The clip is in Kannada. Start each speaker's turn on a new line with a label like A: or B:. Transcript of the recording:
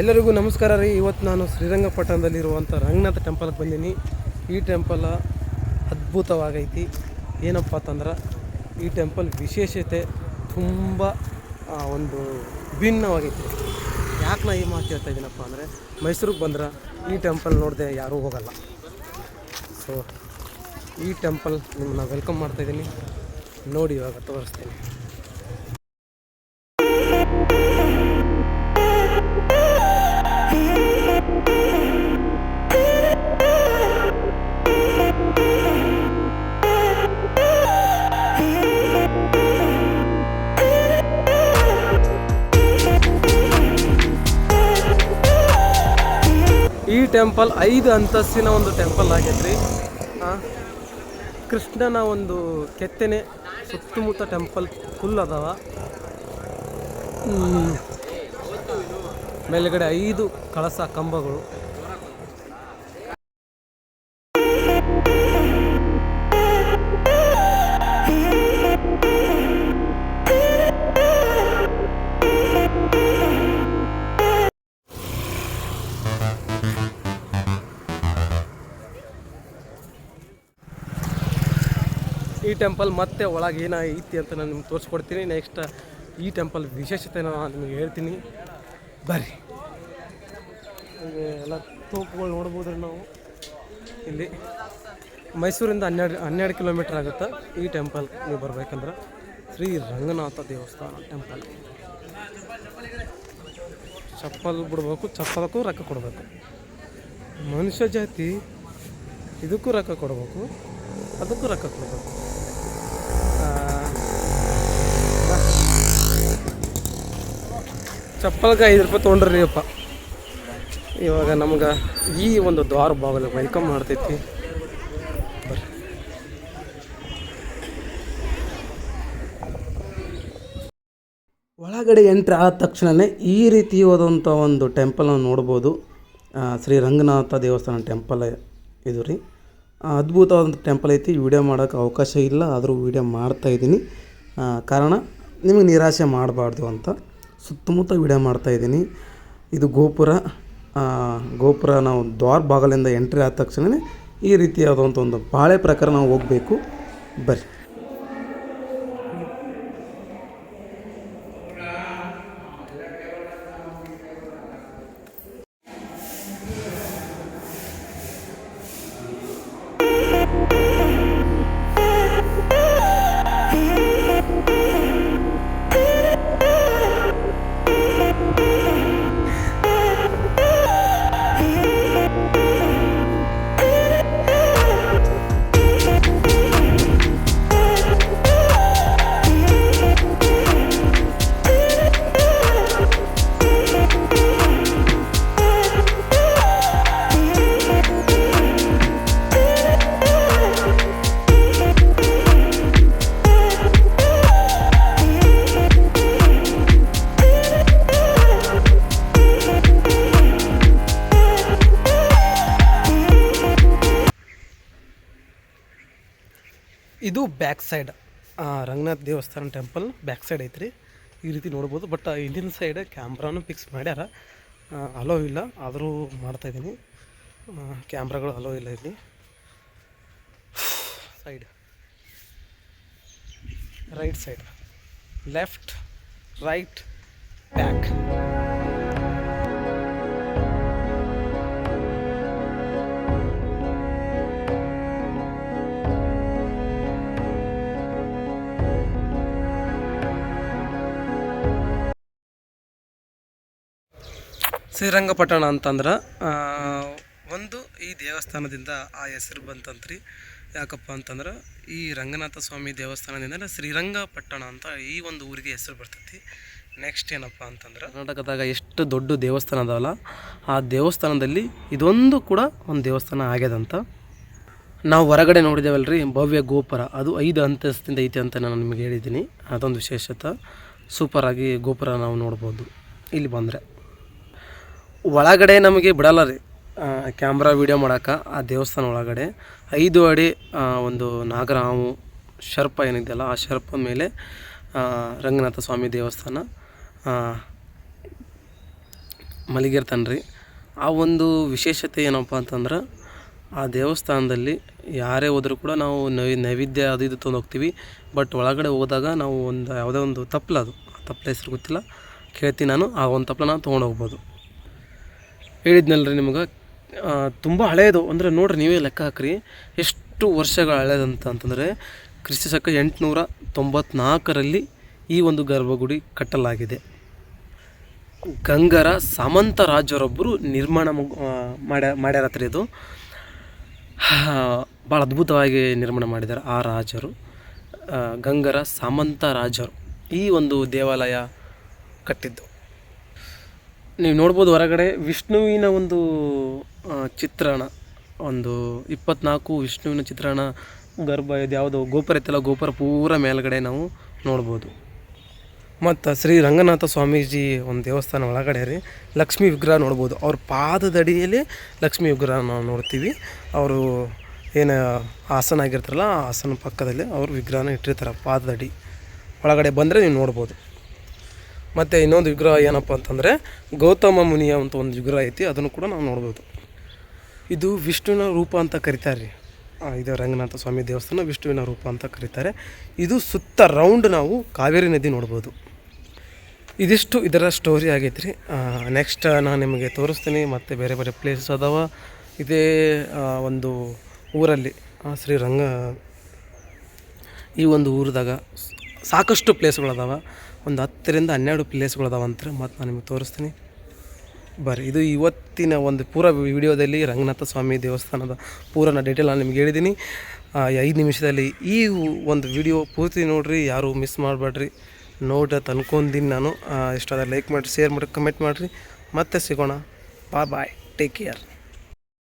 A: ಎಲ್ಲರಿಗೂ ನಮಸ್ಕಾರ ರೀ. ಇವತ್ತು ನಾನು ಶ್ರೀರಂಗಪಟ್ಟಣದಲ್ಲಿರುವಂಥ ರಂಗನಾಥ ಟೆಂಪಲ್ಗೆ ಬಂದೀನಿ. ಈ ಟೆಂಪಲ್ ಅದ್ಭುತವಾಗೈತಿ. ಏನಪ್ಪ ಅಂತಂದ್ರೆ ಈ ಟೆಂಪಲ್ ವಿಶೇಷತೆ ತುಂಬ ಒಂದು ವಿಭಿನ್ನವಾಗೈತಿ ಯಾಕೆ ನಾ ಈ ಮಾತು ಹೇಳ್ತಾ ಇದ್ದೀನಪ್ಪ ಅಂದರೆ ಮೈಸೂರಿಗೆ ಬಂದ್ರೆ ಈ ಟೆಂಪಲ್ ನೋಡದೆ ಯಾರೂ ಹೋಗಲ್ಲ. ಸೊ ಈ ಟೆಂಪಲ್ ನಿಮ್ಮನ್ನ ವೆಲ್ಕಮ್ ಮಾಡ್ತಾಯಿದ್ದೀನಿ ನೋಡಿ ಇವಾಗ ತೋರಿಸ್ತೀನಿ. ಈ ಟೆಂಪಲ್ ಐದು ಅಂತಸ್ತಿನ ಒಂದು ಟೆಂಪಲ್ ಆಗೈತ್ರಿ ಕೃಷ್ಣನ ಒಂದು ಕೆತ್ತನೆ ಸುತ್ತಮುತ್ತ ಟೆಂಪಲ್ ಫುಲ್ ಅದಾವ. ಮೇಲ್ಗಡೆ ಐದು ಕಳಸ ಕಂಬಗಳು. ಈ ಟೆಂಪಲ್ ಮತ್ತೆ ಒಳಗೆ ಏನೈತಿ ಅಂತ ನಾನು ನಿಮ್ಗೆ ತೋರಿಸ್ಕೊಡ್ತೀನಿ. ನೆಕ್ಸ್ಟ್ ಈ ಟೆಂಪಲ್ ವಿಶೇಷತೆ ನಾನು ನಿಮಗೆ ಹೇಳ್ತೀನಿ. ಬರ್ರಿ. ಎಲ್ಲ ತೋಪುಗಳು ನೋಡ್ಬೋದ್ರಿ ನಾವು. ಇಲ್ಲಿ ಮೈಸೂರಿಂದ ಹನ್ನೆರಡು ಹನ್ನೆರಡು ಕಿಲೋಮೀಟ್ರ್ ಆಗುತ್ತೆ ಈ ಟೆಂಪಲ್. ನೀವು ಬರ್ಬೇಕಂದ್ರೆ ಶ್ರೀ ರಂಗನಾಥ ದೇವಸ್ಥಾನ ಟೆಂಪಲ್. ಚಪ್ಪಲ್ ಬಿಡ್ಬೇಕು ಚಪ್ಪಲಕ್ಕೂ ರೊಕ್ಕ ಕೊಡಬೇಕು. ಮನುಷ್ಯ ಜಾತಿ ಇದಕ್ಕೂ ರೊಕ್ಕ ಕೊಡಬೇಕು. ಅದಕ್ಕೂ ರೊಕ್ಕ ಕೊಡಬೇಕು. ಚಪ್ಪಲ್ಗೆ ಐದು ರೂಪಾಯಿ ತೊಗೊಂಡ್ರಿ ಅಪ್ಪ. ಇವಾಗ ನಮ್ಗೆ ಈ ಒಂದು ದ್ವಾರ ಬಾಗಿಲು ವೆಲ್ಕಮ್ ಮಾಡ್ತೈತಿ. ಒಳಗಡೆ ಎಂಟ್ರಿ ಆದ ತಕ್ಷಣವೇ ಈ ರೀತಿಯಾದಂಥ ಒಂದು ಟೆಂಪಲನ್ನು ನೋಡ್ಬೋದು. ಶ್ರೀ ರಂಗನಾಥ ದೇವಸ್ಥಾನ ಟೆಂಪಲ್ ಇದು ರೀ. ಅದ್ಭುತವಾದಂಥ ಟೆಂಪಲ್ ಐತಿ. ವಿಡಿಯೋ ಮಾಡೋಕ್ಕೆ ಅವಕಾಶ ಇಲ್ಲ, ಆದರೂ ವೀಡಿಯೋ ಮಾಡ್ತಾ ಇದ್ದೀನಿ. ಕಾರಣ ನಿಮಗೆ ನಿರಾಶೆ ಮಾಡಬಾರ್ದು ಅಂತ ಸುತ್ತಮುತ್ತ ವೀಡಿಯೋ ಮಾಡ್ತಾ ಇದ್ದೀನಿ. ಇದು ಗೋಪುರ. ಗೋಪುರ ನಾವು ದ್ವಾರ ಬಾಗಲಿಂದ ಎಂಟ್ರಿ ಆದ ತಕ್ಷಣವೇ ಈ ರೀತಿಯಾದಂಥ ಒಂದು ಬಾಳೆ ಪ್ರಕಾರ ನಾವು ಹೋಗಬೇಕು. ಬರ್ರಿ. ಇದು ಬ್ಯಾಕ್ ಸೈಡ್. ರಂಗನಾಥ್ ದೇವಸ್ಥಾನ ಟೆಂಪಲ್ ಬ್ಯಾಕ್ ಸೈಡ್ ಐತ್ರಿ. ಈ ರೀತಿ ನೋಡ್ಬೋದು. ಬಟ್ ಹಿಂದಿನ ಸೈಡ್ ಕ್ಯಾಮ್ರಾನು ಫಿಕ್ಸ್ ಮಾಡ್ಯಾರ. ಅಲೋ ಇಲ್ಲ. ಆದರೂ ಮಾಡ್ತಾಯಿದ್ದೀನಿ ಕ್ಯಾಮ್ರಾಗಳು ಅಲೋ ಇಲ್ಲ ಇಲ್ಲಿ. Side. Right side. Left, right, back. Srirangapatna ಅಂತಂದ್ರೆ ಒಂದು ಈ ದೇವಸ್ಥಾನದಿಂದ ಆ ಹೆಸರು ಬಂತಂತ್ರಿ. ಯಾಕಪ್ಪ ಅಂತಂದ್ರೆ, ಈ ರಂಗನಾಥ ಸ್ವಾಮಿ ದೇವಸ್ಥಾನದಿಂದ ಶ್ರೀರಂಗಪಟ್ಟಣ ಅಂತ ಈ ಒಂದು ಊರಿಗೆ ಹೆಸರು ಬರ್ತೈತಿ. ನೆಕ್ಸ್ಟ್ ಏನಪ್ಪ ಅಂತಂದ್ರೆ, ಕರ್ನಾಟಕದಾಗ ಎಷ್ಟು ದೊಡ್ಡ ದೇವಸ್ಥಾನ ಅದಾವಲ್ಲ, ಆ ದೇವಸ್ಥಾನದಲ್ಲಿ ಇದೊಂದು ಕೂಡ ಒಂದು ದೇವಸ್ಥಾನ ಆಗ್ಯದಂತ. ನಾವು ಹೊರಗಡೆ ನೋಡಿದ್ದೇವಲ್ರಿ ಭವ್ಯ ಗೋಪುರ. ಅದು ಐದು ಅಂತಸ್ತಿಂದ ಐತೆ ಅಂತ ನಾನು ನಿಮಗೆ ಹೇಳಿದ್ದೀನಿ ಅದೊಂದು ವಿಶೇಷತೆ. ಸೂಪರಾಗಿ ಗೋಪುರ ನಾವು ನೋಡ್ಬೋದು. ಇಲ್ಲಿ ಬಂದರೆ. ಒಳಗಡೆ ನಮಗೆ ಬಿಡಲ್ಲ ರೀ. ಕ್ಯಾಮ್ರಾ ವೀಡಿಯೋ ಮಾಡೋಕೆ ಆ ದೇವಸ್ಥಾನ ಒಳಗಡೆ. ಐದು ಅಡಿ ಒಂದು ನಾಗರಾವು ಶರ್ಪ ಏನಿದೆಯಲ್ಲ, ಆ ಶರ್ಪ ಮೇಲೆ ರಂಗನಾಥ ಸ್ವಾಮಿ ದೇವಸ್ಥಾನ ಮಲಗಿರ್ತಾನ್ರಿ ಆ ಒಂದು ವಿಶೇಷತೆ ಏನಪ್ಪ ಅಂತಂದ್ರೆ, ಆ ದೇವಸ್ಥಾನದಲ್ಲಿ ಯಾರೇ ಹೋದರೂ ಕೂಡ ನಾವು ನೈ, ನೈವೇದ್ಯ ಅದು ಇದು ತೊಗೊಂಡು ಹೋಗ್ತೀವಿ. ಬಟ್ ಒಳಗಡೆ ಹೋದಾಗ ನಾವು ಒಂದು ಯಾವುದೇ ಒಂದು ತಪ್ಪಲ ಅದು. ಆ ತಪ್ಪಲ ಹೆಸರು ಗೊತ್ತಿಲ್ಲ. ಕೇಳ್ತೀನಿ ನಾನು. ಆ ಒಂದು ತಪ್ಪಲ ನಾನು ತೊಗೊಂಡು ಹೋಗ್ಬೋದು. ಹೇಳಿದ್ನಲ್ರಿ ನಿಮಗೆ? ತುಂಬ ಹಳೆಯದು ಅಂದರೆ ನೋಡ್ರಿ, ನೀವೇ ಲೆಕ್ಕ ಹಾಕ್ರಿ. ಎಷ್ಟು ವರ್ಷಗಳ ಹಳೆಯದಂತ ಅಂತಂದರೆ, ಕ್ರಿಸ್ತ ಶಕ ಎಂಟುನೂರ ತೊಂಬತ್ನಾಲ್ಕರಲ್ಲಿ ಈ ಒಂದು ಗರ್ಭಗುಡಿ ಕಟ್ಟಲಾಗಿದೆ. ಗಂಗರ ಸಾಮಂತ ರಾಜರೊಬ್ಬರು ನಿರ್ಮಾಣ ಮಾಡ ಮಾಡ್ಯ ಮಾಡ್ಯಾರತ್ರಿ ಇದು. ಭಾಳ ಅದ್ಭುತವಾಗಿ ನಿರ್ಮಾಣ ಮಾಡಿದ್ದಾರೆ ಆ ರಾಜರು. ಗಂಗರ ಸಾಮಂತ ರಾಜರು ಈ ಒಂದು ದೇವಾಲಯ ಕಟ್ಟಿದ್ದು. ನೀವು ನೋಡ್ಬೋದು ಹೊರಗಡೆ ವಿಷ್ಣುವಿನ ಒಂದು ಚಿತ್ರಣ, ಒಂದು ಇಪ್ಪತ್ನಾಲ್ಕು ವಿಷ್ಣುವಿನ ಚಿತ್ರಣ, ಗರ್ಭ ಇದು ಯಾವುದೋ ಗೋಪುರ ಇತ್ತಲ್ಲ ಗೋಪುರ ಪೂರ ಮೇಲ್ಗಡೆ ನಾವು ನೋಡ್ಬೋದು. ಮತ್ತು ಶ್ರೀ ರಂಗನಾಥ ಸ್ವಾಮೀಜಿ ಒಂದು ದೇವಸ್ಥಾನ ಒಳಗಡೆ ರೀ, ಲಕ್ಷ್ಮೀ ವಿಗ್ರಹ ನೋಡ್ಬೋದು. ಅವ್ರ ಪಾದದಡಿಯಲ್ಲಿ ಲಕ್ಷ್ಮೀ ವಿಗ್ರಹ ನಾವು ನೋಡ್ತೀವಿ. ಅವರು ಏನು ಆಸನ ಆಗಿರ್ತಾರಲ್ಲ, ಆ ಆಸನ ಪಕ್ಕದಲ್ಲಿ ಅವರು ವಿಗ್ರಹನ ಇಟ್ಟಿರ್ತಾರೆ ಪಾದದಡಿ. ಒಳಗಡೆ ಬಂದರೆ ನೀವು ನೋಡ್ಬೋದು. ಮತ್ತು ಇನ್ನೊಂದು ವಿಗ್ರಹ ಏನಪ್ಪ ಅಂತಂದರೆ ಗೌತಮ ಮುನಿಯ ಅಂತ ಒಂದು ವಿಗ್ರಹ ಐತಿ, ಅದನ್ನು ಕೂಡ ನಾವು ನೋಡ್ಬೋದು. ಇದು ವಿಷ್ಣುವಿನ ರೂಪ ಅಂತ ಕರಿತಾರೆ ರೀ. ಇದು ರಂಗನಾಥ ಸ್ವಾಮಿ ದೇವಸ್ಥಾನ ವಿಷ್ಣುವಿನ ರೂಪ ಅಂತ ಕರೀತಾರೆ. ಇದು ಸುತ್ತ ರೌಂಡ್ ನಾವು ಕಾವೇರಿ ನದಿ ನೋಡ್ಬೋದು. ಇದಿಷ್ಟು ಇದರ ಸ್ಟೋರಿ ಆಗೈತೆ ರೀ. ನೆಕ್ಸ್ಟ್ ನಾನು ನಿಮಗೆ ತೋರಿಸ್ತೀನಿ, ಮತ್ತು ಬೇರೆ ಬೇರೆ ಪ್ಲೇಸಸ್ ಅದಾವ. ಇದೇ ಒಂದು ಊರಲ್ಲಿ ಶ್ರೀ ಶ್ರೀರಂಗ ಈ ಒಂದು ಊರದಾಗ ಸಾಕಷ್ಟು ಪ್ಲೇಸ್ಗಳದಾವ ಒಂದು ಹತ್ತರಿಂದ ಹನ್ನೆರಡು ಪ್ಲೇಸ್ಗಳದಾವ ಅಂತ ಮತ್ತು ನಾನು ನಿಮಗೆ ತೋರಿಸ್ತೀನಿ. ಬರ್ರಿ, ಇದು ಇವತ್ತಿನ ಒಂದು ಪೂರ ವಿಡಿಯೋದಲ್ಲಿ ರಂಗನಾಥ ಸ್ವಾಮಿ ದೇವಸ್ಥಾನದ ಪೂರನ ಡೀಟೇಲ್ ನಾನು ನಿಮ್ಗೆ ಹೇಳಿದ್ದೀನಿ ಐದು ನಿಮಿಷದಲ್ಲಿ ಈ ಒಂದು ವಿಡಿಯೋ ಪೂರ್ತಿ ನೋಡಿರಿ, ಯಾರು ಮಿಸ್ ಮಾಡಬೇಡ್ರಿ ನೋಡ ಅನ್ಕೊಂದಿನಿ ನಾನು. ಇಷ್ಟಾದ ಲೈಕ್ ಮಾಡಿರಿ ಶೇರ್ ಮಾಡಿ ಕಮೆಂಟ್ ಮಾಡಿರಿ. ಮತ್ತೆ ಸಿಗೋಣ. ಬಾ ಬಾಯ್ ಟೇಕ್ ಕೇರ್